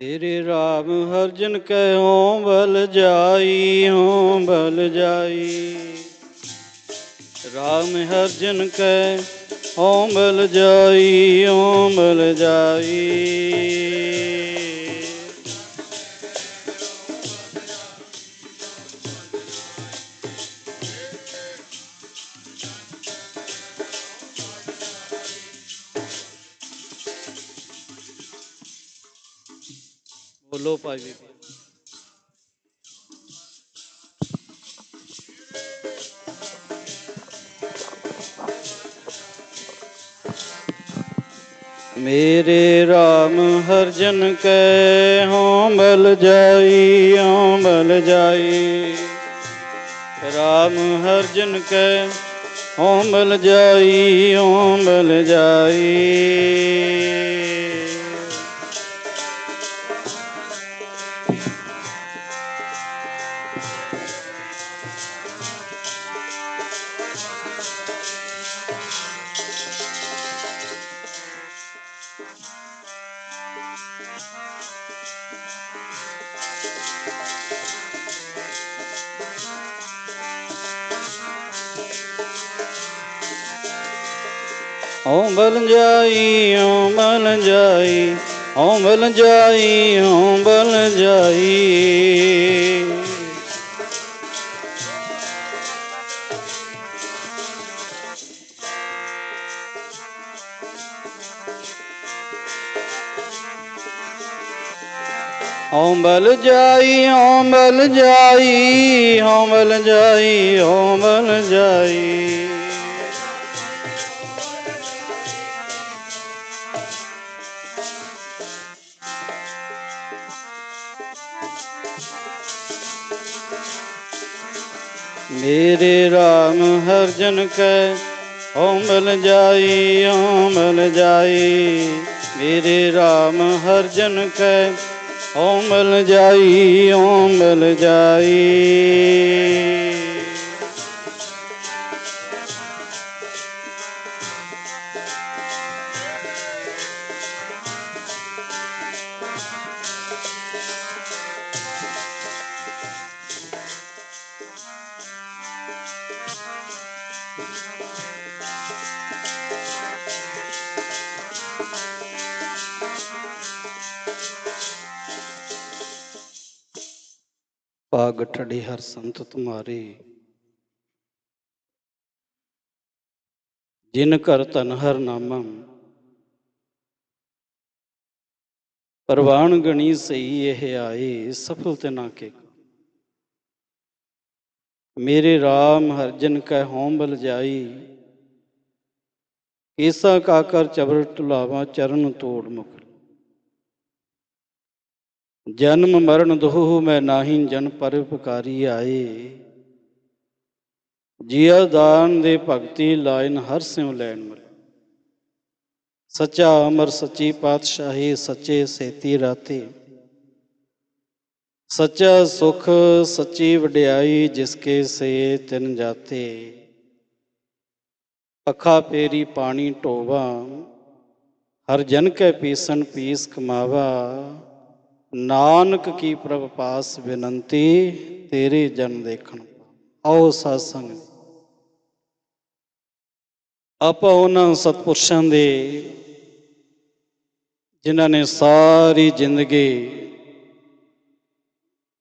ਫਿਰ ਰਾਮ ਹਰ ਹਰਜਨ ਕੈ ਓਮ ਬਲ ਜਾਈ ਓਮ ਬਲ ਜਾਈ। RAM ਹਰਜਨ ਕੈ ਓਮ ਬਲ ਜਾਈ ਓਮ ਬਲ ਜਾਈ। ਲੋ ਭਾਜੀ। ਮੇਰੇ RAM ਹਰ ਜਨ ਕੈ ਹਉ ਮਿਲ ਜਾਈ ਹਉ ਮਿਲ ਜਾਈ। RAM ਹਰ ਜਨ ਕੈ ਹਉ ਮਿਲ ਜਾਈ ਹਉ ਮਿਲ ਜਾਈ। ਓ ਬਲ ਜਾਈ ਓ ਬਲ ਜਾਈ ਓ ਬਲ ਜਾਈ ਓ ਬਲ ਜਾਈ। ਹਮਲ ਜਾਈ ਹਮਲ ਜਾਈ ਹਮਲ ਜਾਈ ਹਮਲ ਜਾਈ। ਮੇਰੇ RAM ਹਰਜਨ ਕੈ ਓਂ ਬਲ ਜਾਈ ਓਂ ਬਲ ਜਾਈ। ਮੇਰੇ RAM ਹਰਜਨ ਕੈ ਓਂ ਬਲ ਜਾਈ ਓਂ ਬਲ ਜਾਈ। ਭਾਗ ਠੜੀ ਹਰ ਸੰਤ ਤੁਮਾਰੇ। ਜਿਨ ਕਰ ਧਨ ਹਰ ਨਾਮੰ, ਪਰਵਾਨ ਗਣੀ ਸਈ ਇਹ ਆਏ, ਸਫਲ ਤੇ ਨਾ ਕੇ ਮੇਰੇ RAM ਹਰਜਨ ਕੈ ਹੋਮ ਬਲ ਜਾਈ ਈਸਾ ਕਾ ਕਰ ਚਬਰ ਟੁਲਾਵਾ ਚਰਨ ਤੋੜ ਮੁਕ ਜਨਮ ਮਰਨ ਦੋਹ ਮੈਂ ਨਾਹੀ ਜਨ ਪਰਉਪਕਾਰੀ ਆਏ। ਜੀਆ ਦਾਨ ਦੇ ਭਗਤੀ ਲਾਇਨ ਹਰ ਸਿਉ ਲੈਣ ਮਰ। ਸੱਚਾ ਅਮਰ ਸੱਚੀ ਪਾਤਸ਼ਾਹੀ ਸੱਚੇ ਸੇਤੀ ਰਾਤੇ। ਸੱਚਾ ਸੁਖ ਸੱਚੀ ਵਡਿਆਈ ਜਿਸ ਕੇ ਸੇ ਤਿਨ ਜਾਤੇ। ਅੱਖਾ ਪੇਰੀ ਪਾਣੀ ਢੋਵਾ, ਹਰ ਜਨ ਕੈ ਪੀਸਣ ਪੀਸ ਕਮਾਵਾ। ਨਾਨਕ ਕੀ ਪ੍ਰਭ ਪਾਸ ਬੇਨੰਤੀ, ਤੇਰੇ ਜਨ ਦੇਖਣ ਆਓ ਸਾਧ ਸੰਗ ਆਪਾਂ ਉਹਨਾਂ ਸਤਪੁਰਸ਼ਾਂ ਦੇ, ਜਿਨ੍ਹਾਂ ਨੇ ਸਾਰੀ ਜ਼ਿੰਦਗੀ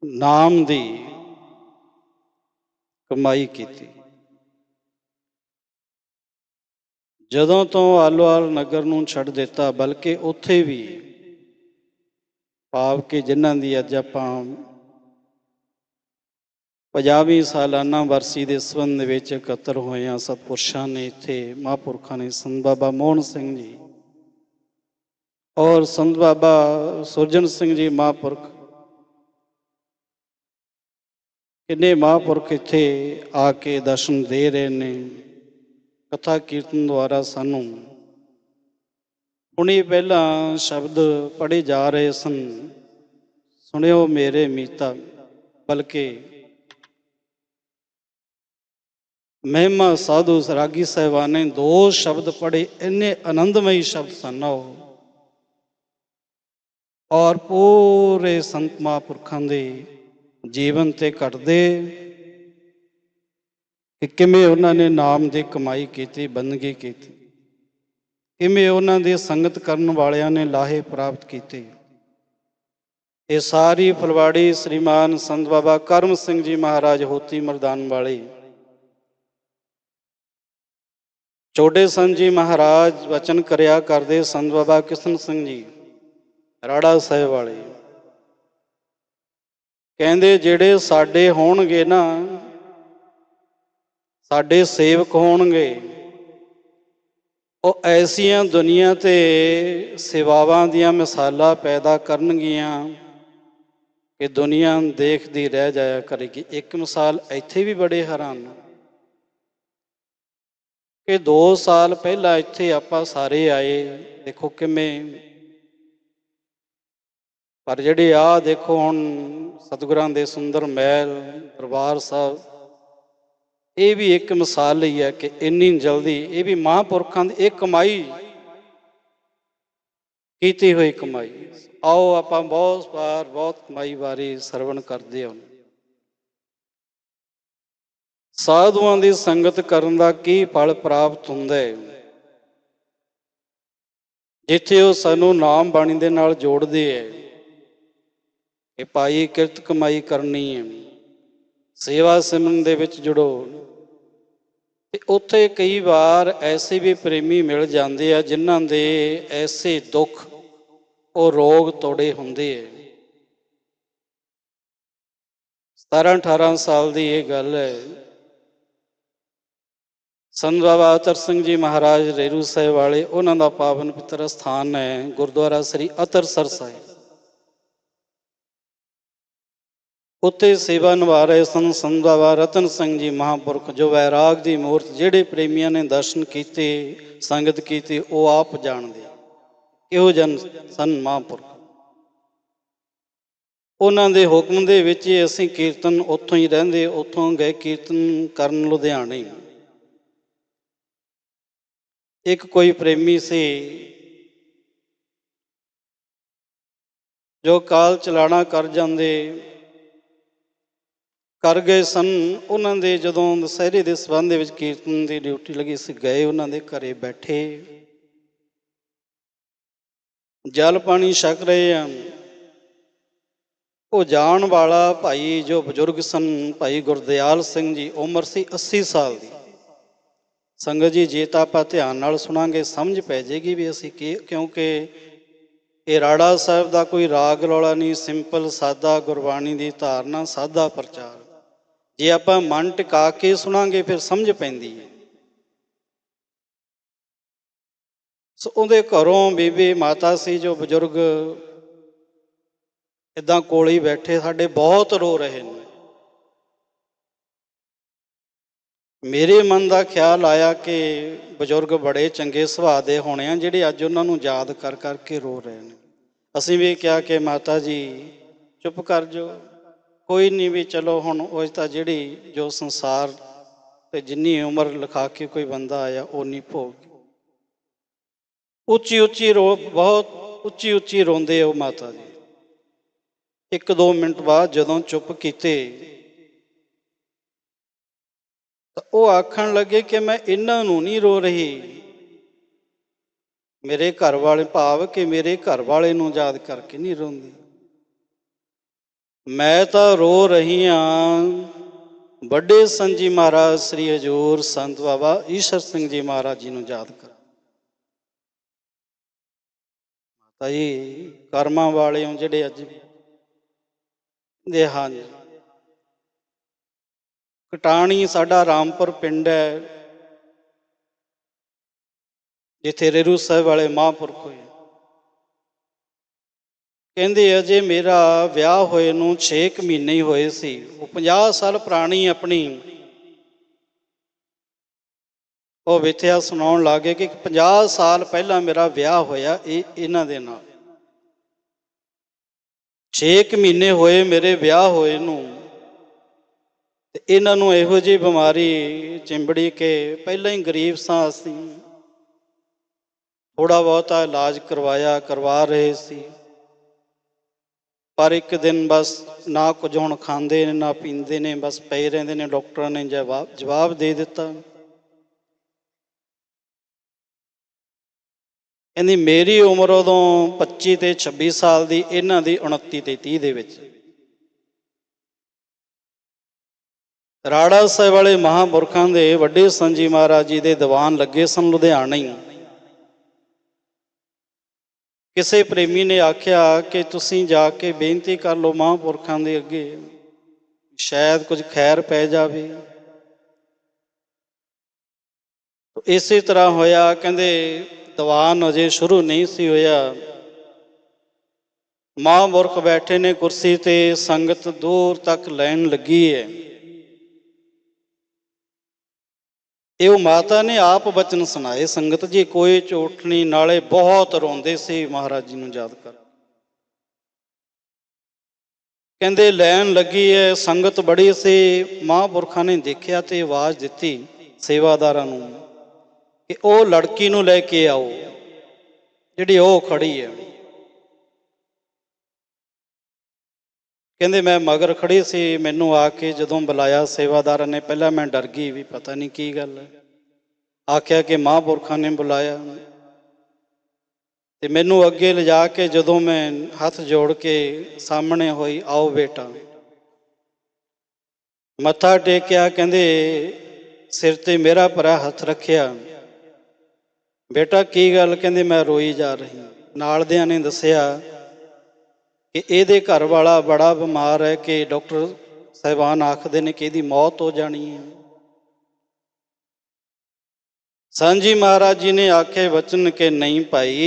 ਨਾਮ ਦੀ ਕਮਾਈ ਕੀਤੀ। ਜਦੋਂ ਤੋਂ ਆਲੋਵਾਲ ਨਗਰ ਨੂੰ ਛੱਡ ਦਿੱਤਾ, ਬਲਕਿ ਉੱਥੇ ਵੀ ਭਾਵ ਕਿ ਜਿਨ੍ਹਾਂ ਦੀ ਅੱਜ ਆਪਾਂ 50ਵੀਂ ਸਾਲਾਨਾ ਵਰਸੀ ਦੇ ਸੰਬੰਧ ਵਿੱਚ ਇਕੱਤਰ ਹੋਏ ਹਾਂ ਸਤਪੁਰਸ਼ਾਂ ਨੇ ਇੱਥੇ ਮਹਾਂਪੁਰਖਾਂ ਨੇ ਸੰਤ ਬਾਬਾ ਮੋਹਨ ਸਿੰਘ ਜੀ ਔਰ ਸੰਤ ਬਾਬਾ ਸੁਰਜਨ ਸਿੰਘ ਜੀ ਮਹਾਂਪੁਰਖ। ਕਿੰਨੇ ਮਹਾਂਪੁਰਖ ਇੱਥੇ ਆ ਕੇ ਦਰਸ਼ਨ ਦੇ ਰਹੇ ਨੇ, ਕਥਾ ਕੀਰਤਨ ਦੁਆਰਾ ਸਾਨੂੰ ਹੁਣੇ ਪਹਿਲਾਂ ਸ਼ਬਦ ਪੜੇ ਜਾ ਰਹੇ ਸਨ। ਸੁਣਿਓ ਮੇਰੇ ਮੀਤਾ, ਬਲਕਿ ਮਹਿਮਾ ਸਾਧੂ ਸਰਾਗੀ ਸਾਹਿਬਾਨ ਦੋ ਸ਼ਬਦ ਪੜੇ ਇੰਨੇ ਆਨੰਦਮਈ ਸ਼ਬਦ ਸਨ ਉਹ। ਔਰ ਪੂਰੇ ਸੰਤ ਮਹਾਂਪੁਰਖਾਂ ਦੇ ਜੀਵਨ ਤੇ ਘਟਦੇ ਕਿ ਕਿਵੇਂ ਉਹਨਾਂ ਨੇ ਨਾਮ ਦੀ ਕਮਾਈ ਕੀਤੀ, ਬੰਦਗੀ ਕੀਤੀ। ਕਿਵੇਂ ਉਹਨਾਂ ਦੀ ਸੰਗਤ ਕਰਨ ਵਾਲਿਆਂ ਨੇ ਲਾਹੇ ਪ੍ਰਾਪਤ ਕੀਤੇ। ਇਹ ਸਾਰੀ ਫਲਵਾੜੀ ਸ੍ਰੀਮਾਨ ਸੰਤ ਬਾਬਾ ਕਰਮ ਸਿੰਘ ਜੀ ਮਹਾਰਾਜ ਹੋਤੀ ਮਰਦਾਨ ਵਾਲੇ। ਛੋਟੇ ਸੰਤ ਜੀ ਮਹਾਰਾਜ ਵਚਨ ਕਰਿਆ ਕਰਦੇ ਸੰਤ ਬਾਬਾ ਕਿਸ਼ਨ ਸਿੰਘ ਜੀ, ਰਾੜਾ ਸਾਹਿਬ ਵਾਲੇ। ਕਹਿੰਦੇ, ਜਿਹੜੇ ਸਾਡੇ ਹੋਣਗੇ ਨਾ, ਸਾਡੇ ਸੇਵਕ ਹੋਣਗੇ। ਉਹ ਐਸੀਆਂ ਦੁਨੀਆ ਤੇ ਸੇਵਾਵਾਂ ਦੀਆਂ ਮਿਸਾਲਾਂ ਪੈਦਾ ਕਰਨਗੀਆਂ ਕਿ ਦੁਨੀਆ ਦੇਖਦੀ ਰਹਿ ਜਾਇਆ ਕਰੇਗੀ। ਇੱਕ ਮਿਸਾਲ ਇੱਥੇ ਵੀ ਬੜੇ ਹੈਰਾਨ ਕਿ 2 ਸਾਲ ਪਹਿਲਾਂ ਇੱਥੇ ਆਪਾਂ ਸਾਰੇ ਆਏ, ਦੇਖੋ ਕਿਵੇਂ। ਪਰ ਜਿਹੜੇ ਆ ਦੇਖੋ ਹੁਣ ਸਤਿਗੁਰਾਂ ਦੇ ਸੁੰਦਰ ਮਹਿਲ, ਦਰਬਾਰ ਸਾਹਿਬ ਇਹ ਵੀ ਇੱਕ ਮਿਸਾਲ ਲਈ ਹੈ ਕਿ ਇੰਨੀ ਜਲਦੀ ਇਹ ਵੀ ਮਹਾਂਪੁਰਖਾਂ ਦੀ ਇਹ ਕਮਾਈ ਕੀਤੀ ਹੋਈ ਕਮਾਈ। ਆਓ ਆਪਾਂ ਬਹੁਤ ਵਾਰ, ਬਹੁਤ ਕਮਾਈ ਬਾਰੇ ਸਰਵਣ ਕਰਦੇ ਹਾਂ। ਸਾਧੂਆਂ ਦੀ ਸੰਗਤ ਕਰਨ ਦਾ ਕੀ ਫਲ ਪ੍ਰਾਪਤ ਹੁੰਦਾ ਹੈ? ਜਿੱਥੇ ਉਹ ਸਾਨੂੰ ਨਾਮ ਬਾਣੀ ਦੇ ਨਾਲ ਜੋੜਦੇ ਹੈ ਕਿ ਭਾਈ ਕਿਰਤ ਕਮਾਈ ਕਰਨੀ ਹੈ। ਸੇਵਾ ਸਿਮਰਨ ਦੇ ਵਿੱਚ ਜੁੜੋ। ਤੇ ਉੱਥੇ ਕਈ ਵਾਰ ਐਸੇ ਵੀ ਪ੍ਰੇਮੀ ਮਿਲ ਜਾਂਦੇ ਆ ਜਿਨ੍ਹਾਂ ਦੇ ਐਸੇ ਦੁੱਖ ਉਹ ਰੋਗ ਤੋੜੇ ਹੁੰਦੇ ਐ 17 18 ਸਾਲ ਦੀ ਇਹ ਗੱਲ ਹੈ। ਸੰਤ ਬਾਬਾ ਅਤਰ ਸਿੰਘ ਜੀ ਮਹਾਰਾਜ ਰੇਰੂ ਸਾਹਿਬ ਵਾਲੇ, ਉਹਨਾਂ ਦਾ ਪਾਵਨ ਪਿੱਤਰ ਸਥਾਨ ਹੈ ਗੁਰਦੁਆਰਾ ਸ੍ਰੀ ਅਤਰਸਰ ਸਾਹਿਬ। ਉੱਤੇ ਸੇਵਾ ਨਿਭਾ ਰਹੇ ਸਨ। ਸੰਧਾਵਾ ਰਤਨ ਸਿੰਘ ਜੀ ਮਹਾਂਪੁਰਖ ਜੋ ਵੈਰਾਗ ਦੀ ਮੂਰਤ ਜਿਹੜੇ ਪ੍ਰੇਮੀਆਂ ਨੇ ਦਰਸ਼ਨ ਕੀਤੇ, ਸੰਗਤ ਕੀਤੀ, ਉਹ ਆਪ ਜਾਣਦੇ। ਇਹੋ ਜਨ ਸਨ ਮਹਾਂਪੁਰਖ। ਉਹਨਾਂ ਦੇ ਹੁਕਮ ਦੇ ਵਿੱਚ ਹੀ ਅਸੀਂ ਕੀਰਤਨ ਉੱਥੋਂ ਹੀ ਰਹਿੰਦੇ, ਉੱਥੋਂ ਗਏ ਕੀਰਤਨ ਕਰਨ ਲੁਧਿਆਣੇ। ਇੱਕ ਕੋਈ ਪ੍ਰੇਮੀ ਸੀ ਜੋ ਕਾਲ ਚਲਾਣਾ ਕਰ ਜਾਂਦੇ ਕਰ ਗਏ ਸਨ। ਉਹਨਾਂ ਦੇ ਜਦੋਂ ਦਸਹਿਰੇ ਦੇ ਸਬੰਧ ਦੇ ਵਿੱਚ ਕੀਰਤਨ ਦੀ ਡਿਊਟੀ ਲੱਗੀ ਸੀ, ਗਏ ਉਹਨਾਂ ਦੇ ਘਰੇ ਬੈਠੇ। ਜਲ ਪਾਣੀ ਛਕ ਰਹੇ ਆ ਉਹ ਜਾਣ ਵਾਲਾ ਭਾਈ ਜੋ ਬਜ਼ੁਰਗ ਸਨ, ਭਾਈ ਗੁਰਦਿਆਲ ਸਿੰਘ ਜੀ, ਉਮਰ ਸੀ 80 ਸਾਲ ਦੀ। ਸੰਗਤ ਜੀ, ਜੇ ਤਾਂ ਆਪਾਂ ਧਿਆਨ ਨਾਲ ਸੁਣਾਂਗੇ, ਸਮਝ ਪੈ ਜਾਏਗੀ ਵੀ ਅਸੀਂ ਕੀ ਕਿਉਂਕਿ ਇਹ ਰਾੜਾ ਸਾਹਿਬ ਦਾ ਕੋਈ ਰਾਗ ਰੌਲਾ ਨਹੀਂ, ਸਿੰਪਲ, ਸਾਦਾ ਗੁਰਬਾਣੀ ਦੀ ਧਾਰਨਾ, ਸਾਦਾ ਪ੍ਰਚਾਰ। ਜੇ ਆਪਾਂ ਮਨ ਟਿਕਾ ਕੇ ਸੁਣਾਂਗੇ, ਫਿਰ ਸਮਝ ਪੈਂਦੀ ਹੈ। ਸੋ ਉਹਦੇ ਘਰੋਂ ਬੀਬੀ ਮਾਤਾ ਸੀ, ਜੋ ਬਜ਼ੁਰਗ ਇਦਾਂ ਕੋਲੇ ਹੀ ਬੈਠੇ, ਸਾਡੇ ਬਹੁਤ ਰੋ ਰਹੇ ਨੇ। ਮੇਰੇ ਮਨ ਦਾ ਖਿਆਲ ਆਇਆ ਕਿ ਬਜ਼ੁਰਗ ਬੜੇ ਚੰਗੇ ਸੁਭਾਅ ਦੇ ਹੋਣੇ ਆ, ਜਿਹੜੇ ਅੱਜ ਉਹਨਾਂ ਨੂੰ ਯਾਦ ਕਰ ਕਰਕੇ ਰੋ ਰਹੇ ਨੇ। ਅਸੀਂ ਵੀ ਕਿਹਾ ਕਿ ਮਾਤਾ ਜੀ, ਚੁੱਪ ਕਰ ਜੋ ਕੋਈ ਨਹੀਂ ਵੀ ਚਲੋ ਹੁਣ ਉਹ ਤਾਂ ਜਿਹੜੀ ਜੋ ਸੰਸਾਰ ਤੇ ਜਿੰਨੀ ਉਮਰ ਲਿਖਾ ਕੇ ਕੋਈ ਬੰਦਾ ਆਇਆ, ਉਹ ਨਹੀਂ ਭੋਗ। ਉੱਚੀ ਉੱਚੀ ਰੋ, ਬਹੁਤ ਉੱਚੀ ਉੱਚੀ ਰੋਂਦੇ ਉਹ ਮਾਤਾ ਜੀ। ਇੱਕ ਦੋ ਮਿੰਟ ਬਾਅਦ ਜਦੋਂ ਚੁੱਪ ਕੀਤੇ, ਤਾਂ ਉਹ ਆਖਣ ਲੱਗੇ ਕਿ ਮੈਂ ਇਹਨਾਂ ਨੂੰ ਨਹੀਂ ਰੋ ਰਹੀ। ਮੇਰੇ ਘਰ ਵਾਲੇ ਭਾਵ ਕਿ ਮੇਰੇ ਘਰ ਵਾਲੇ ਨੂੰ ਯਾਦ ਕਰਕੇ ਨਹੀਂ ਰੋਂਦੀ। ਮੈਂ ਤਾਂ ਰੋ ਰਹੀ ਹਾਂ ਵੱਡੇ ਸੰਜੀ ਮਹਾਰਾਜ, ਸ੍ਰੀ ਹਜੂਰ ਸੰਤ ਬਾਬਾ ਈਸ਼ਰ ਸਿੰਘ ਜੀ ਮਹਾਰਾਜ ਜੀ ਨੂੰ ਯਾਦ ਕਰ। ਮਾਤਾ ਜੀ ਕਰਮਾਂ ਵਾਲੇ ਹੋ ਜਿਹੜੇ ਅੱਜ ਦੇ ਹਨ। ਕਟਾਣੀ ਸਾਡਾ ਰਾਮਪੁਰ ਪਿੰਡ ਹੈ। ਜਿੱਥੇ ਰੇਰੂ ਸਾਹਿਬ ਵਾਲੇ ਮਹਾਂਪੁਰਖ ਹੋਏ। ਕਹਿੰਦੇ ਅਜੇ ਮੇਰਾ ਵਿਆਹ ਹੋਏ ਨੂੰ 6 ਮਹੀਨੇ ਹੀ ਹੋਏ ਸੀ, ਉਹ 50 ਸਾਲ ਪੁਰਾਣੀ ਆਪਣੀ ਉਹ ਵਿਥਿਆ ਸੁਣਾਉਣ ਲੱਗੇ ਕਿ 50 ਸਾਲ ਪਹਿਲਾਂ ਮੇਰਾ ਵਿਆਹ ਹੋਇਆ ਇਹ ਇਹਨਾਂ ਦੇ ਨਾਲ। 6 ਮਹੀਨੇ ਹੋਏ ਮੇਰੇ ਵਿਆਹ ਹੋਏ ਨੂੰ, ਤੇ ਇਹਨਾਂ ਨੂੰ ਇਹੋ ਜਿਹੀ ਬਿਮਾਰੀ ਚਿੰਬੜੀ ਕੇ ਪਹਿਲਾਂ ਹੀ ਗਰੀਬ ਸਾਂ ਅਸੀਂ। ਥੋੜਾ ਬਹੁਤਾ ਇਲਾਜ ਕਰਵਾਇਆ, ਕਰਵਾ ਰਹੇ ਸੀ। ਪਰ ਇੱਕ ਦਿਨ ਬਸ ਨਾ ਕੁਝ ਹੁਣ ਖਾਂਦੇ ਨੇ, ਨਾ ਪੀਂਦੇ ਨੇ, ਬਸ ਪਏ ਰਹਿੰਦੇ ਨੇ, ਡਾਕਟਰਾਂ ਨੇ ਜਵਾਬ ਜਵਾਬ ਦੇ ਦਿੱਤਾ। ਕਹਿੰਦੀ, ਮੇਰੀ ਉਮਰ ਉਦੋਂ 25 ਤੇ 26 ਸਾਲ ਦੀ, ਇਹਨਾਂ ਦੀ 29 ਤੇ 30 ਦੇ ਵਿੱਚ। ਰਾੜਾ ਸਾਹਿਬ ਵਾਲੇ ਮਹਾਂਪੁਰਖਾਂ ਦੇ ਵੱਡੇ ਸੰਜੀ ਮਹਾਰਾਜ ਜੀ ਦੇ ਦੀਵਾਨ ਲੱਗੇ ਸਨ ਲੁਧਿਆਣਾ ਹੀ ਕਿਸੇ ਪ੍ਰੇਮੀ ਨੇ ਆਖਿਆ ਕਿ ਤੁਸੀਂ ਜਾ ਕੇ ਬੇਨਤੀ ਕਰ ਲਓ ਮਹਾਂਪੁਰਖਾਂ ਦੇ ਅੱਗੇ ਸ਼ਾਇਦ ਕੁਝ ਖੈਰ ਪੈ ਜਾਵੇ। ਇਸੇ ਤਰ੍ਹਾਂ ਹੋਇਆ, ਕਹਿੰਦੇ ਦੀਵਾਨ ਅਜੇ ਸ਼ੁਰੂ ਨਹੀਂ ਸੀ ਹੋਇਆ। ਮਹਾਂਪੁਰਖ ਬੈਠੇ ਨੇ ਕੁਰਸੀ ਤੇ, ਸੰਗਤ ਦੂਰ ਤੱਕ ਲੈਣ ਲੱਗੀ ਹੈ। ਇਹ ਉਹ ਮਾਤਾ ਨੇ ਆਪ ਬਚਨ ਸੁਣਾਏ, ਸੰਗਤ ਜੀ ਕੋਈ ਝੂਠ ਨਹੀਂ, ਨਾਲੇ ਬਹੁਤ ਰੋਂਦੇ ਸੀ, ਮਹਾਰਾਜ ਜੀ ਨੂੰ ਯਾਦ ਕਰ। ਕਹਿੰਦੇ, ਲੈਣ ਲੱਗੀ ਹੈ ਸੰਗਤ ਬੜੀ ਸੀ, ਮਹਾਂਪੁਰਖਾਂ ਨੇ ਦੇਖਿਆ ਤੇ ਆਵਾਜ਼ ਦਿੱਤੀ ਸੇਵਾਦਾਰਾਂ ਨੂੰ ਕਿ ਉਹ ਲੜਕੀ ਨੂੰ ਲੈ ਕੇ ਆਓ, ਜਿਹੜੀ ਉਹ ਖੜੀ ਹੈ ਕਹਿੰਦੇ ਮੈਂ ਮਗਰ ਖੜੀ ਸੀ, ਮੈਨੂੰ ਆ ਕੇ ਜਦੋਂ ਬੁਲਾਇਆ, ਸੇਵਾਦਾਰਾਂ ਨੇ ਪਹਿਲਾਂ ਮੈਂ ਡਰ ਗਈ ਵੀ ਪਤਾ ਨਹੀਂ ਕੀ ਗੱਲ ਹੈ। ਆਖਿਆ ਕਿ ਮਹਾਂਪੁਰਖਾਂ ਨੇ ਬੁਲਾਇਆ। ਤੇ ਮੈਨੂੰ ਅੱਗੇ ਲਿਜਾ ਕੇ ਜਦੋਂ ਮੈਂ ਹੱਥ ਜੋੜ ਕੇ ਸਾਹਮਣੇ ਹੋਈ, ਆਓ ਬੇਟਾ। ਮੱਥਾ ਟੇਕਿਆ, ਕਹਿੰਦੇ, ਸਿਰ ਤੇ ਮੇਰਾ ਭਰਾ ਹੱਥ ਰੱਖਿਆ। ਬੇਟਾ, ਕੀ ਗੱਲ? ਕਹਿੰਦੇ, ਮੈਂ ਰੋਈ ਜਾ ਰਹੀ। ਨਾਲ ਦਿਆਂ ਨੇ ਦੱਸਿਆ ਕਿ ਇਹਦੇ ਘਰ ਵਾਲਾ ਬੜਾ ਬਿਮਾਰ ਹੈ ਕਿ ਡਾਕਟਰ ਸਾਹਿਬਾਨ ਆਖਦੇ ਨੇ ਕਿ ਇਹਦੀ ਮੌਤ ਹੋ ਜਾਣੀ ਹੈ। ਸਾਂਝੀ ਮਹਾਰਾਜ ਜੀ ਨੇ ਆਖੇ ਵਚਨ ਕਿ ਨਹੀਂ ਭਾਈ,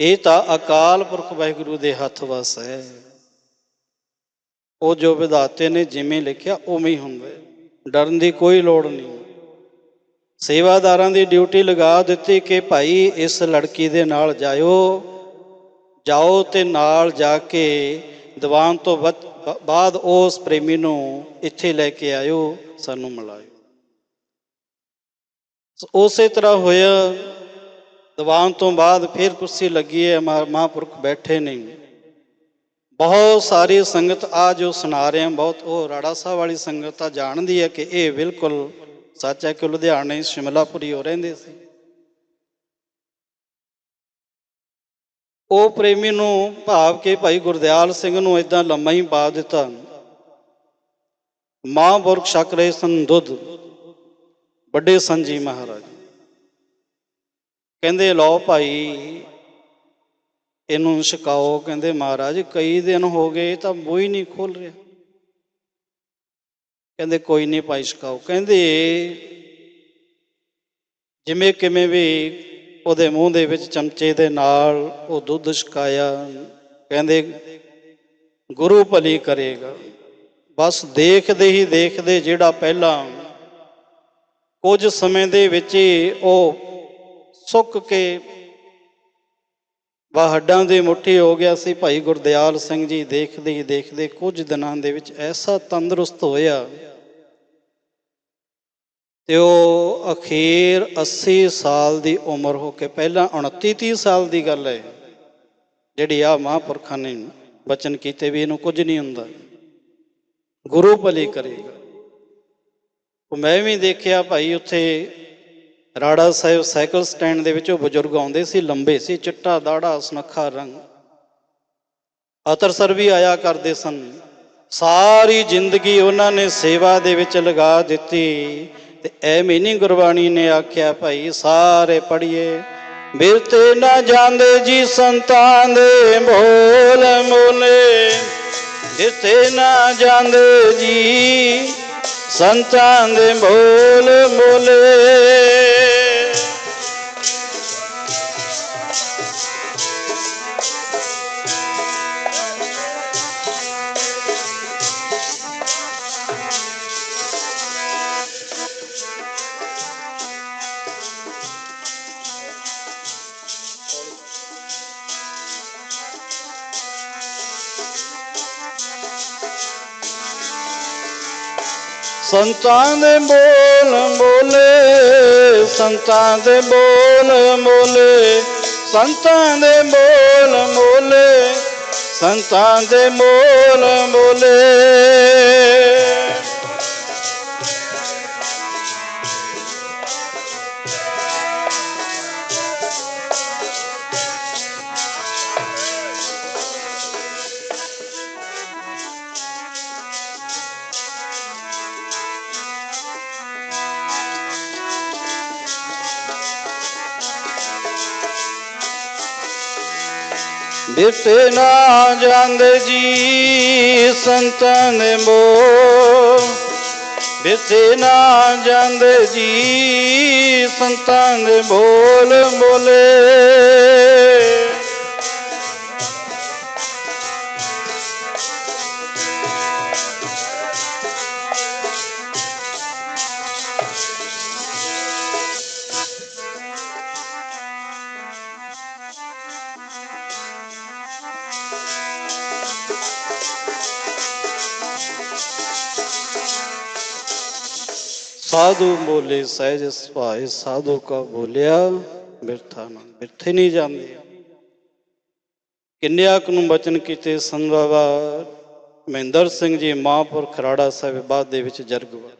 ਇਹ ਤਾਂ ਅਕਾਲ ਪੁਰਖ ਵਾਹਿਗੁਰੂ ਦੇ ਹੱਥ ਵਸ ਹੈ। ਉਹ ਜੋ ਵਿਧਾਤੇ ਨੇ ਜਿਵੇਂ ਲਿਖਿਆ ਉਵੇਂ ਹੀ ਹੁੰਦਾ। ਡਰਨ ਦੀ ਕੋਈ ਲੋੜ ਨਹੀਂ। ਸੇਵਾਦਾਰਾਂ ਦੀ ਡਿਊਟੀ ਲਗਾ ਦਿੱਤੀ ਕਿ ਭਾਈ ਇਸ ਲੜਕੀ ਦੇ ਨਾਲ ਜਾਇਓ। ਜਾਓ ਤੇ ਨਾਲ ਜਾ ਕੇ ਦੀਵਾਨ ਤੋਂ ਬਾਅਦ- ਬਾਅਦ ਉਸ ਪ੍ਰੇਮੀ ਨੂੰ ਇੱਥੇ ਲੈ ਕੇ ਆਇਓ, ਸਾਨੂੰ ਮਿਲਾਇਓ। ਉਸੇ ਤਰ੍ਹਾਂ ਹੋਇਆ। ਦੀਵਾਨ ਤੋਂ ਬਾਅਦ ਫਿਰ ਕੁਰਸੀ ਲੱਗੀ ਹੈ, ਮਹਾ- ਮਹਾਂਪੁਰਖ ਬੈਠੇ ਨੇ। ਬਹੁਤ ਸਾਰੀ ਸੰਗਤ ਆ ਜੋ ਸੁਣਾ ਰਹੇ ਹਨ, ਬਹੁਤ ਉਹ ਰਾੜਾ ਸਾਹਿਬ ਵਾਲੀ ਸੰਗਤ ਆ ਜਾਣਦੀ ਹੈ ਕਿ ਇਹ ਬਿਲਕੁਲ ਸੱਚ ਹੈ ਕਿ ਲੁਧਿਆਣੇ, ਸ਼ਿਮਲਾਪੁਰੀ ਹੋ ਰਹਿੰਦੇ ਸੀ। ਉਹ ਪ੍ਰੇਮੀ ਨੂੰ ਭਾਵ ਕੇ ਭਾਈ ਗੁਰਦਿਆਲ ਸਿੰਘ ਨੂੰ ਇਦਾਂ ਲੰਮਾ ਹੀ ਪਾ ਦਿੱਤਾ। ਮਾਂ ਬੁਰਖ ਛਕ ਰਹੇ ਸਨ ਦੁੱਧ। ਵੱਡੇ ਸੰਜੀ ਮਹਾਰਾਜ। ਕਹਿੰਦੇ, ਲਓ ਭਾਈ, ਇਹਨੂੰ ਛਕਾਓ। ਕਹਿੰਦੇ, ਮਹਾਰਾਜ, ਕਈ ਦਿਨ ਹੋ ਗਏ ਤਾਂ ਮੂੰਹ ਨਹੀਂ ਖੋਲ ਰਿਹਾ। ਕਹਿੰਦੇ, ਕੋਈ ਨਹੀਂ ਭਾਈ, ਛਕਾਓ। ਕਹਿੰਦੇ ਜਿਵੇਂ ਕਿਵੇਂ ਵੀ ਉਹਦੇ ਮੂੰਹ ਦੇ ਵਿੱਚ ਚਮਚੇ ਦੇ ਨਾਲ ਉਹ ਦੁੱਧ ਛਕਾਇਆ। ਕਹਿੰਦੇ, ਗੁਰੂ ਭਲੀ ਕਰੇਗਾ। ਬਸ ਦੇਖਦੇ ਹੀ ਦੇਖਦੇ ਜਿਹੜਾ ਪਹਿਲਾਂ ਕੁਝ ਸਮੇਂ ਦੇ ਵਿੱਚ ਹੀ ਉਹ ਸੁੱਕ ਕੇ ਵਾ ਹੱਡਾਂ ਦੀ ਮੁੱਠੀ ਹੋ ਗਿਆ ਸੀ। ਭਾਈ ਗੁਰਦਿਆਲ ਸਿੰਘ ਜੀ ਦੇਖਦੇ ਹੀ ਦੇਖਦੇ ਕੁਝ ਦਿਨਾਂ ਦੇ ਵਿੱਚ ਐਸਾ ਤੰਦਰੁਸਤ ਹੋਇਆ। ਤੇ ਉਹ ਅਖੀਰ 80 ਸਾਲ ਦੀ ਉਮਰ ਹੋ ਕੇ ਪਹਿਲਾਂ 29 30 ਸਾਲ ਦੀ ਗੱਲ ਹੈ। ਜਿਹੜੀ ਆ ਮਹਾਂਪੁਰਖਾਂ ਨੇ ਬਚਨ ਕੀਤੇ ਵੀ ਇਹਨੂੰ ਕੁਝ ਨਹੀਂ ਹੁੰਦਾ। ਗੁਰੂ ਭਲੀ ਕਰੇਗਾ ਉਹ ਮੈਂ ਵੀ ਦੇਖਿਆ ਭਾਈ ਉੱਥੇ ਰਾੜਾ ਸਾਹਿਬ ਸਾਈਕਲ ਸਟੈਂਡ ਦੇ ਵਿੱਚ ਉਹ ਬਜ਼ੁਰਗ ਆਉਂਦੇ ਸੀ, ਲੰਬੇ ਸੀ, ਚਿੱਟਾ ਦਾੜਾ ਸੁਨੱਖਾ ਰੰਗ। ਅਤਰਸਰ ਵੀ ਆਇਆ ਕਰਦੇ ਸਨ। ਸਾਰੀ ਜ਼ਿੰਦਗੀ ਉਹਨਾਂ ਨੇ ਸੇਵਾ ਦੇ ਵਿੱਚ ਲਗਾ ਦਿੱਤੀ। ਤੇ ਐਵੇਂ ਨਹੀਂ ਗੁਰਬਾਣੀ ਨੇ ਆਖਿਆ, ਭਾਈ ਸਾਰੇ ਪੜ੍ਹੀਏ। ਬਿਰਤੇ ਨਾ ਜਾਂਦੇ ਜੀ ਸੰਤਾਂ ਦੇ ਬੋਲ ਮੋਲੇ। ਬਿਰਤੇ ਨਾ ਜਾਂਦੇ ਜੀ ਸੰਤਾਂ ਦੇ ਬੋਲ ਮੋਲੇ। ਸੰਤਾਂ ਦੇ ਬੋਲ ਬੋਲੇ ਸੰਤਾਂ ਦੇ ਬੋਲ ਬੋਲੇ ਸੰਤਾਂ ਦੇ ਬੋਲ ਮੋਲੇ, ਸੰਤਾਂ ਦੇ ਬੋਲ ਮੋਲੇ। ਬਿਰਤੇ ਨਾ ਜਾਂਦੇ ਜੀ ਸੰਤਾਂ ਦੇ ਮੋਹ ਬਿਰਤੇ ਨਾ ਜਾਂਦੇ ਜੀ ਸੰਤਾਂ ਦੇ ਬੋਲ ਬੋਲੇ। ਸਾਧੂ ਬੋਲੇ ਸਹਿਜ ਸੁਭਾਏ, ਸਾਧੂ ਕਾ ਬੋਲਿਆ ਬਿਰਥਾ ਨਾ, ਬਿਰਥੇ ਨਹੀਂ ਜਾਂਦੇ। ਕਿੰਨਿਆ ਨੂੰ ਬਚਨ ਕੀਤੇ ਸੰਤ ਬਾਬਾ ਮਹਿੰਦਰ ਸਿੰਘ ਜੀ ਮਹਾਂਪੁਰ ਖਰਾੜਾ ਸਾਹਿਬ ਬਾਦ ਦੇ ਵਿੱਚ ਜਰਗਵਾ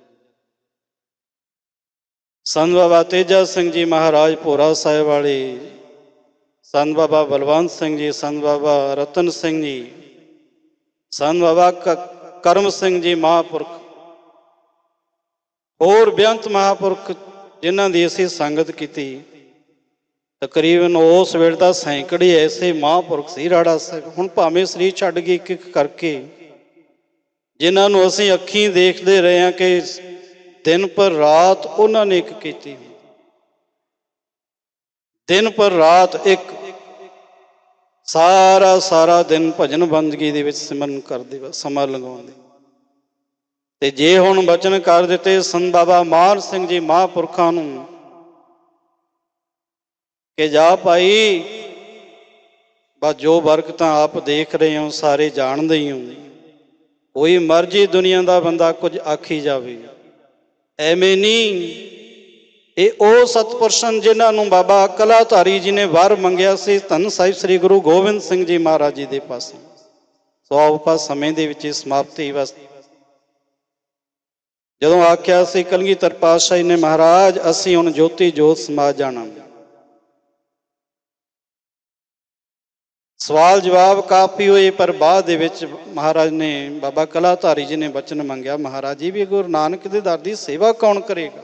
ਸੰਤ ਬਾਬਾ ਤੇਜਾ ਸਿੰਘ ਜੀ, ਮਹਾਰਾਜ ਭੋਰਾ ਸਾਹਿਬ ਵਾਲੇ। ਸੰਤ ਬਾਬਾ ਬਲਵੰਤ ਸਿੰਘ ਜੀ, ਸੰਤ ਬਾਬਾ ਰਤਨ ਸਿੰਘ ਜੀ। ਸੰਤ ਬਾਬਾ ਕਰਮ ਸਿੰਘ ਜੀ, ਮਹਾਂਪੁਰਖ ਹੋਰ ਬੇਅੰਤ ਮਹਾਪੁਰਖ ਜਿਨ੍ਹਾਂ ਦੀ ਅਸੀਂ ਸੰਗਤ ਕੀਤੀ, ਤਕਰੀਬਨ ਉਸ ਵੇਲੇ ਤਾਂ ਸੈਂਕੜੇ ਐਸੇ ਮਹਾਪੁਰਖ ਸੀ ਰਾੜਾ ਸਾਹਿਬ। ਹੁਣ ਭਾਵੇਂ ਸਰੀਰ ਛੱਡ ਗਏ ਇੱਕ ਇੱਕ ਕਰਕੇ, ਜਿਨ੍ਹਾਂ ਨੂੰ ਅਸੀਂ ਅੱਖੀਂ ਦੇਖਦੇ ਰਹੇ ਹਾਂ ਕਿ ਦਿਨ ਪਰ ਰਾਤ ਉਹਨਾਂ ਨੇ ਇੱਕ ਕੀਤੀ। ਦਿਨ ਪਰ ਰਾਤ ਇੱਕ ਸਾਰਾ ਸਾਰਾ ਦਿਨ ਭਜਨ ਬੰਦਗੀ ਦੇ ਵਿੱਚ ਸਿਮਰਨ ਕਰਦੇ ਵਾ, ਸਮਾਂ ਲਗਾਉਂਦੇ ਤੇ ਜੇ ਹੁਣ ਬਚਨ ਕਰ ਦਿੱਤੇ ਸੰਤ ਬਾਬਾ ਮਾਨ ਸਿੰਘ ਜੀ ਮਹਾਂਪੁਰਖਾਂ ਨੂੰ, ਕਿ ਜਾ ਭਾਈ, ਬਸ ਜੋ ਬਰਕਤਾਂ ਆਪ ਦੇਖ ਰਹੇ ਹੋ, ਸਾਰੇ ਜਾਣਦੇ ਹੀ ਹੋ। ਕੋਈ ਮਰਜ਼ੀ ਦੁਨੀਆ ਦਾ ਬੰਦਾ ਕੁਝ ਆਖੀ ਜਾਵੇ। ਐਵੇਂ ਨਹੀਂ ਇਹ ਉਹ ਸਤਪੁਰਸ਼ਨ ਜਿਨ੍ਹਾਂ ਨੂੰ ਬਾਬਾ ਕਲਾਧਾਰੀ ਜੀ ਨੇ ਵਰ ਮੰਗਿਆ ਸੀ, ਧੰਨ ਸਾਹਿਬ ਸ੍ਰੀ ਗੁਰੂ ਗੋਬਿੰਦ ਸਿੰਘ ਜੀ ਮਹਾਰਾਜ ਜੀ ਦੇ ਪਾਸੇ। ਸੋ ਆਪਾਂ ਸਮੇਂ ਦੇ ਵਿੱਚ ਹੀ ਸਮਾਪਤੀ ਵਸਤ ਜਦੋਂ ਆਖਿਆ ਸੀ ਕਲਗੀਧਰ ਪਾਤਸ਼ਾਹੀ ਨੇ ਮਹਾਰਾਜ, ਅਸੀਂ ਹੁਣ ਜੋਤੀ ਜੋਤ ਸਮਾਜ ਜਾਣਾ। ਸਵਾਲ ਜਵਾਬ ਕਾਫੀ ਹੋਏ, ਪਰ ਬਾਅਦ ਦੇ ਵਿੱਚ ਮਹਾਰਾਜ ਨੇ, ਬਾਬਾ ਕਲਾਧਾਰੀ ਜੀ ਨੇ ਬਚਨ ਮੰਗਿਆ, ਮਹਾਰਾਜ ਜੀ, ਵੀ ਗੁਰੂ ਨਾਨਕ ਦੇ ਦਰ ਦੀ ਸੇਵਾ ਕੌਣ ਕਰੇਗਾ?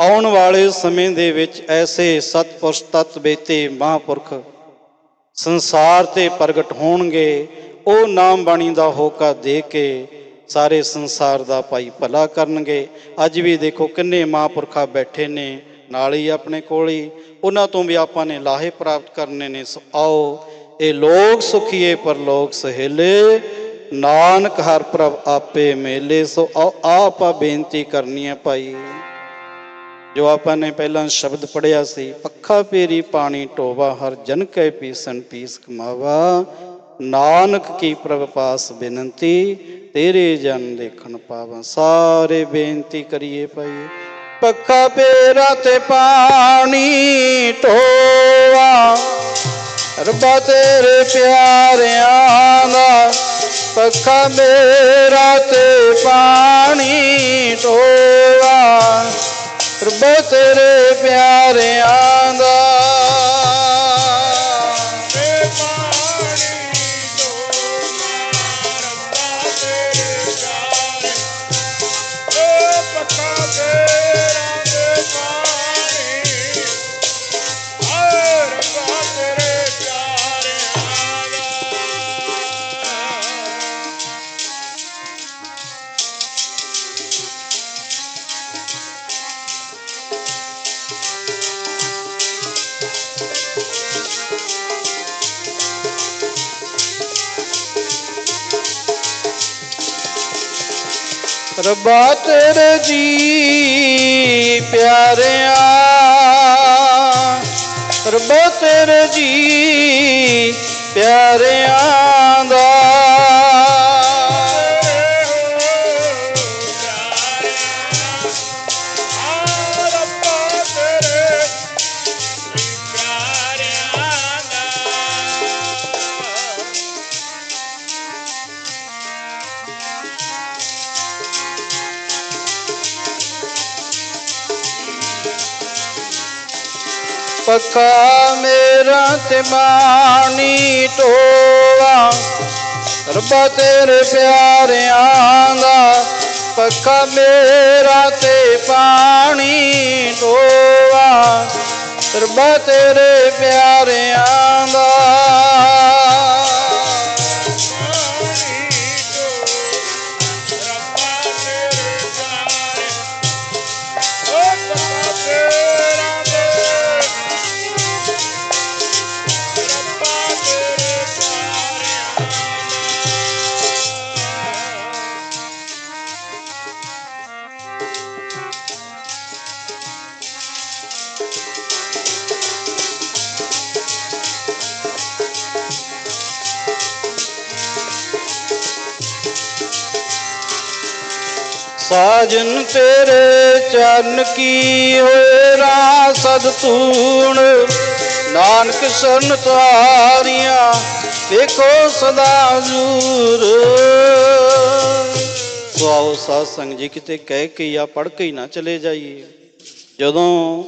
ਆਉਣ ਵਾਲੇ ਸਮੇਂ ਦੇ ਵਿੱਚ ਐਸੇ ਸਤਪੁਰਸ਼ ਤਤ ਬੇਤੇ ਮਹਾਂਪੁਰਖ ਸੰਸਾਰ ਤੇ ਪ੍ਰਗਟ ਹੋਣਗੇ, ਉਹ ਨਾਮ ਬਾਣੀ ਦਾ ਹੋਕਾ ਦੇ ਕੇ ਸਾਰੇ ਸੰਸਾਰ ਦਾ ਭਾਈ ਭਲਾ ਕਰਨਗੇ। ਅੱਜ ਵੀ ਦੇਖੋ ਕਿੰਨੇ ਮਹਾਂਪੁਰਖਾ ਬੈਠੇ ਨੇ, ਨਾਲ ਹੀ ਆਪਣੇ ਕੋਲ ਹੀ। ਉਹਨਾਂ ਤੋਂ ਵੀ ਆਪਾਂ ਨੇ ਲਾਹੇ ਪ੍ਰਾਪਤ ਕਰਨੇ ਨੇ। ਸੋ ਆਓ, ਇਹ ਲੋਕ ਸੁਖੀਏ, ਪਰ ਲੋਕ ਸਹੇਲੇ। ਨਾਨਕ ਹਰ ਪ੍ਰਭ ਆਪੇ ਮੇਲੇ। ਸੋ ਆਓ ਆਪਾਂ ਬੇਨਤੀ ਕਰਨੀ ਹੈ ਭਾਈ। ਜੋ ਆਪਾਂ ਨੇ ਪਹਿਲਾਂ ਸ਼ਬਦ ਪੜਿਆ ਸੀ, ਪੱਖਾ ਪੇਰੀ ਪਾਣੀ ਟੋਵਾ ਹਰ ਜਨ ਕੈ ਪੀਸਨ ਪੀਸ ਕਮਾਵਾ। ਨਾਨਕ ਕੀ ਪ੍ਰਭ ਪਾਸ ਬੇਨਤੀ, ਤੇਰੇ ਜਨ ਦੇਖਣ ਪਾਵਾਂ ਸਾਰੇ ਬੇਨਤੀ ਕਰੀਏ ਭਾਈ। ਪੱਖਾ ਪੇਰਾ ਤੇ ਪਾਣੀ ਟੋਵਾ ਰੱਬਾ ਤੇਰੇ ਪਿਆਰਿਆਂ ਦਾ ਪੱਖਾ ਮੇਰਾ ਤੇ ਪਾਣੀ ਢੋਆ ਰੱਬਾ ਤੇਰੇ ਪਿਆਰਿਆਂ ਦਾ ਰੱਬਾ ਤੇਰੇ ਜੀ ਪਿਆਰਿਆਂ ਮੇਰਾ ਤੇ ਰੱਬਾ ਤੇਰੇ ਪਿਆਰਿਆਂ ਦਾ ਪੱਖਾ ਮੇਰਾ ਤੇ ਪਾਣੀ ਟੋਵਾ ਰੱਬਾ ਤੇਰੇ ਪਿਆਰਿਆਂ ਦਾ ਸਾਜਨ ਤੇਰੇ ਚਰਨ ਕੀ ਹੋਏ ਰਾਸਦ ਤੂਣ ਨਾਨਕ ਸਰਨ ਤਾਰੀਆਂ ਦੇਖੋ ਸਦਾ ਜੂਰ ਸੋ ਆਓ ਸਾਧ ਸੰਗ ਜੀ, ਕਿਤੇ ਕਹਿ ਕੇ ਜਾਂ ਪੜ ਕੇ ਹੀ ਨਾ ਚਲੇ ਜਾਈਏ। ਜਦੋਂ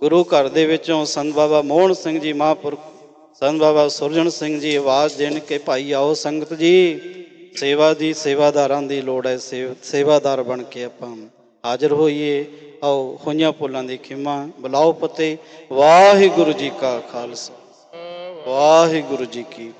ਗੁਰੂ ਘਰ ਦੇ ਵਿੱਚੋਂ ਸੰਤ ਬਾਬਾ ਮੋਹਨ ਸਿੰਘ ਜੀ ਮਹਾਂਪੁਰਖ, ਸੰਤ ਬਾਬਾ ਸੁਰਜਣ ਸਿੰਘ ਜੀ ਆਵਾਜ਼ ਦੇਣ ਕੇ ਭਾਈ ਆਓ ਸੰਗਤ ਜੀ ਸੇਵਾ ਦੀ ਸੇਵਾਦਾਰਾਂ ਦੀ ਲੋੜ ਹੈ, ਸੇਵ- ਸੇਵਾਦਾਰ ਬਣ ਕੇ ਆਪਾਂ ਹਾਜ਼ਰ ਹੋਈਏ। ਆਓ ਹੋਈਆਂ ਪੁੱਲਾਂ ਦੀ ਖਿਮਾ ਬੁਲਾਓ ਪਤੇ। ਵਾਹਿਗੁਰੂ ਜੀ ਕਾ ਖਾਲਸਾ। ਵਾਹਿਗੁਰੂ ਜੀ ਕੀ